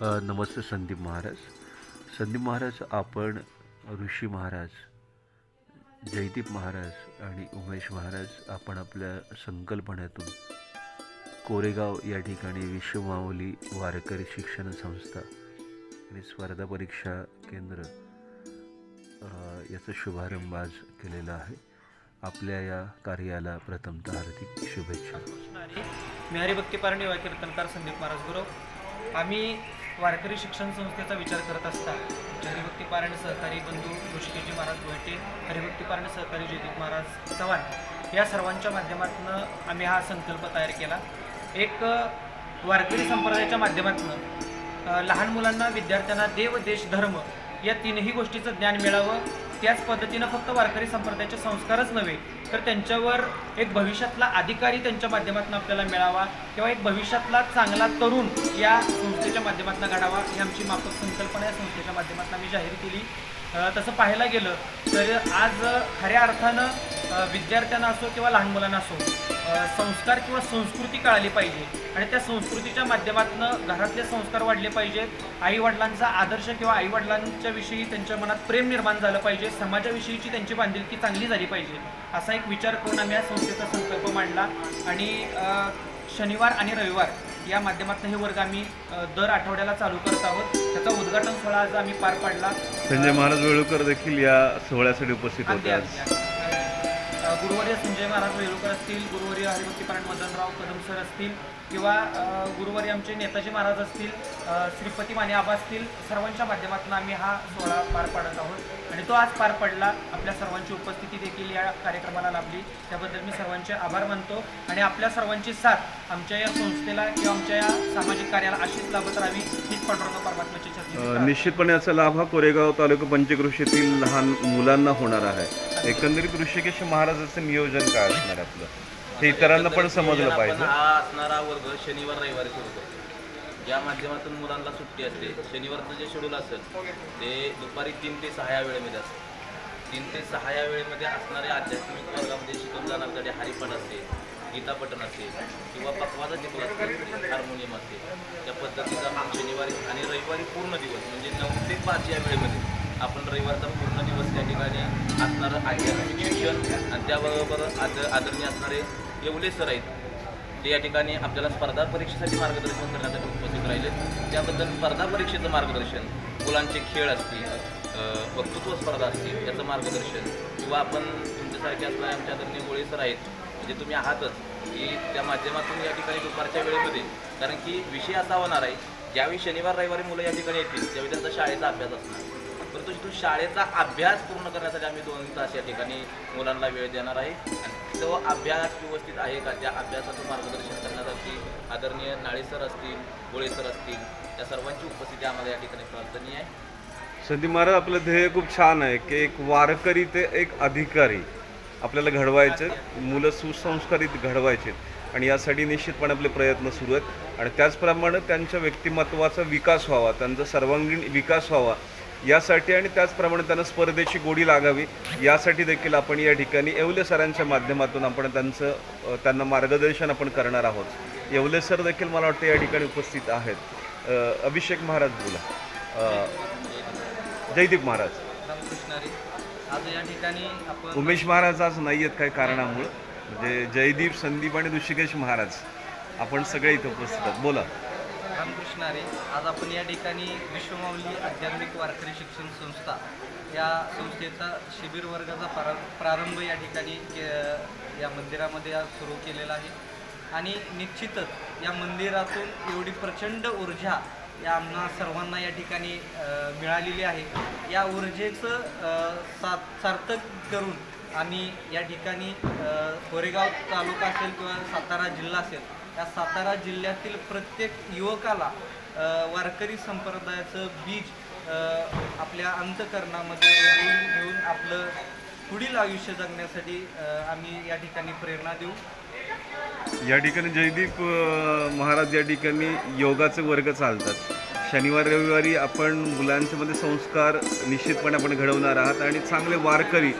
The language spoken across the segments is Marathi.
नमस्ते संदीप महाराज. संदीप महाराज आपण ऋषी महाराज जयदीप महाराज आणि उमेश महाराज आपण आपल्या संकल्पनेतून कोरेगाव या ठिकाणी विश्वमाऊली वारकरी शिक्षण संस्था आणि स्पर्धा परीक्षा केंद्र याचा शुभारंभ आज केलेला आहे. आपल्या या कार्याला प्रथमतः हार्दिक शुभेच्छा. मी हरिभक्ती पारणी युवा कीर्तनकार संदीप महाराज गुरव. आम्ही वारकरी शिक्षण संस्थेचा विचार करत असता. हरिभक्तीपारायण सहकारी बंधू ऋषिकेजी महाराज गोयटे हरिभक्तीपारायण सहकारी जयदीप महाराज चव्हाण या सर्वांच्या माध्यमातून आम्ही हा संकल्प तयार केला. एक वारकरी संप्रदायाच्या माध्यमातून लहान मुलांना विद्यार्थ्यांना देव देश धर्म या तीनही गोष्टीचं ज्ञान मिळावं. त्याच पद्धतीनं फक्त वारकरी संप्रदायाचे संस्कारच नव्हे तर त्यांच्यावर एक भविष्यातला अधिकारी त्यांच्या माध्यमातून आपल्याला मिळावा किंवा एक भविष्यातला चांगला तरुण या संस्थेच्या माध्यमातून घडावा ही आमची माफक संकल्पना या संस्थेच्या माध्यमातून आम्ही जाहीर केली. तसं पाहायला गेलं तर आज खऱ्या अर्थानं विद्यार्थ्यांना असो किंवा लहान मुलांना असो संस्कार किंवा संस्कृती कळाली पाहिजे. आणि त्या संस्कृतीच्या माध्यमातून घरातले संस्कार वाढले पाहिजेत आईवडिलांचा आदर्श किंवा आईवडिलांच्या विषयी त्यांच्या मनात प्रेम निर्माण झालं पाहिजे. समाजाविषयीची त्यांची बांधिलकी चांगली झाली पाहिजे. असा एक विचार करून आम्ही या संस्थेचा संकल्प मांडला. आणि शनिवार आणि रविवार या माध्यमातून हे वर्ग आम्ही दर आठवड्याला चालू करत आहोत. त्याचा उद्घाटन सोहळा आज आम्ही पार पाडला. संजय महाराज वेळूकर देखील या सोहळ्यासाठी उपस्थित होते गुरुवर्य संजय महाराज वेळुकर असतील गुरुवर्य हरिभक्तीपारायण मदनराव कदम सर असतील किंवा अ, गुरुवर्य आमचे नेताजी महाराज असतील श्रीपती माने आबा असतील सर्वांच्या माध्यमातून आम्ही हा सोहळा पार पाडत आहोत. आणि तो आज पार पडला. आपल्या सर्वांची उपस्थिती देखील या कार्यक्रमाला लाभली. त्याबद्दल मी सर्वांचे आभार मानतो. आणि आपल्या सर्वांची साथ आमच्या या संस्थेला किंवा आमच्या या सामाजिक कार्याला अशीच लाभत राहावी हीच पांडुरंग परमात्म्याची चर्चा निश्चितपणे याचा लाभ हा कोरेगाव तालुका पंचकृषीतील लहान मुलांना होणार आहे. एकंदरीत ऋषिकेश महाराजाचं नियोजन काय असणार आपलं? हे इतरांना पण समजलं पाहिजे. हा असणारा वर्ग शनिवार रविवारी सुरू करतो या माध्यमातून मुलांना सुट्टी असते शनिवारचं जे शेड्यूल असेल ते दुपारी तीन ते सहा या वेळेमध्ये असतं. तीन ते सहा या वेळेमध्ये असणारे आध्यात्मिक वर्गामध्ये शिकवून जाणार कडे हरिपाठ असते गीतापठण असेल किंवा पकवाचा चित्र असते हार्मोनियम असते. त्या पद्धतीचा आपण शनिवारी आणि रविवारी पूर्ण दिवस म्हणजे नऊ ते पाच या वेळेमध्ये आपण रविवारचा पूर्ण दिवस त्या ठिकाणी असणारं आध्यात्मिक शिक्षण आणि त्याबरोबर आद आदरणीय असणारे येवले सर आहेत. ते या ठिकाणी आपल्याला स्पर्धा परीक्षेसाठी मार्गदर्शन करण्यासाठी उपस्थित राहिले. त्याबद्दल स्पर्धा परीक्षेचं मार्गदर्शन मुलांचे खेळ असतील वक्तृत्व स्पर्धा असतील याचं मार्गदर्शन किंवा आपण तुमच्यासारखे असणारे आमच्या आदरणीय गोळे सर आहेत म्हणजे तुम्ही आहातच की त्या माध्यमातून या ठिकाणी दुपारच्या वेळेमध्ये कारण की विषय असा होणार आहे ज्यावेळी शनिवार रविवारी मुलं या ठिकाणी येतील त्यावेळी त्यांचा शाळेचा अभ्यास असणार. परंतु तो शाळेचा अभ्यास पूर्ण करण्यासाठी आम्ही दोन तास या ठिकाणी मुलांना वेळ देणार आहे. आणि तो अभ्यास व्यवस्थित आहे का? त्या अभ्यासाचं मार्गदर्शन करण्यासाठी आदरणीय नाळे सर असतील गोळे सर असतील या सर्वांची उपस्थिती आम्हाला या ठिकाणी प्रार्थनीय आहे. संदीप महाराज आपलं ध्येय खूप छान आहे की एक वारकरी ते एक अधिकारी आपल्याला घडवायचे मुलं सुसंस्कारित घडवायचे आणि यासाठी निश्चितपणे आपले प्रयत्न सुरू आहेत. आणि त्याचप्रमाणे त्यांच्या व्यक्तिमत्वाचा विकास व्हावा त्यांचा सर्वांगीण विकास व्हावा यासाठी आणि त्याचप्रमाणे त्यांना स्पर्धेची गोडी लागावी यासाठी देखील आपण या ठिकाणी येवले सरांच्या माध्यमातून आपण त्यांचं त्यांना मार्गदर्शन आपण करणार आहोत. येवले सर देखील मला वाटतं या ठिकाणी उपस्थित आहेत. अभिषेक महाराज बोला. जयदीप महाराज. रामकृष्णारी आज या ठिकाणी आपण उमेश महाराज आज नाही आहेत काही कारणामुळं. म्हणजे जयदीप संदीप आणि ऋषिकेश महाराज आपण सगळे इथं उपस्थित आहात. बोला. रामकृष्णारे आज आपण या ठिकाणी विश्वमाऊली आध्यात्मिक वारकरी शिक्षण संस्था या संस्थेचा शिबिर वर्गाचा प्रार प्रारंभ या ठिकाणी के- या मंदिरामध्ये आज सुरू केलेला आहे. आणि निश्चितच या मंदिरातून एवढी प्रचंड ऊर्जा या आम्हा सर्वांना या ठिकाणी मिळालेली आहे. या ऊर्जेचं सा सार्थक करून आम्ही या ठिकाणी कोरेगाव तालुका असेल किंवा सातारा जिल्हा असेल या सातारा जिल्ह्यातील प्रत्येक युवकाला वारकरी संप्रदायाचं बीज आपल्या अंतकरणामध्ये घेऊन आपलं पुढील आयुष्य जगण्यासाठी आम्ही या ठिकाणी प्रेरणा देऊ. या ठिकाणी जयदीप महाराज या ठिकाणी योगाचे वर्ग चालतात. शनिवार रविवारी आपण मुलांच्यामध्ये संस्कार निश्चितपणे आपण घडवणार आहात आणि चांगले वारकरी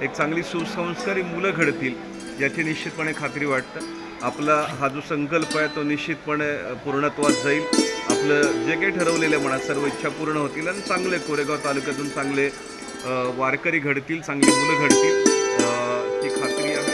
एक चांगली सुसंस्कारी मुलं घडतील याची निश्चितपणे खात्री वाटतं. आपला हा जो संकल्प आहे तो निश्चितपणे पूर्णत्वात जाईल. आपलं जे काही ठरवलेलं आहे म्हणा सर्व इच्छा पूर्ण होतील आणि चांगले कोरेगाव तालुक्यातून चांगले वारकरी घडतील चांगली मुलं घडतील. ती ही खात्री आहे.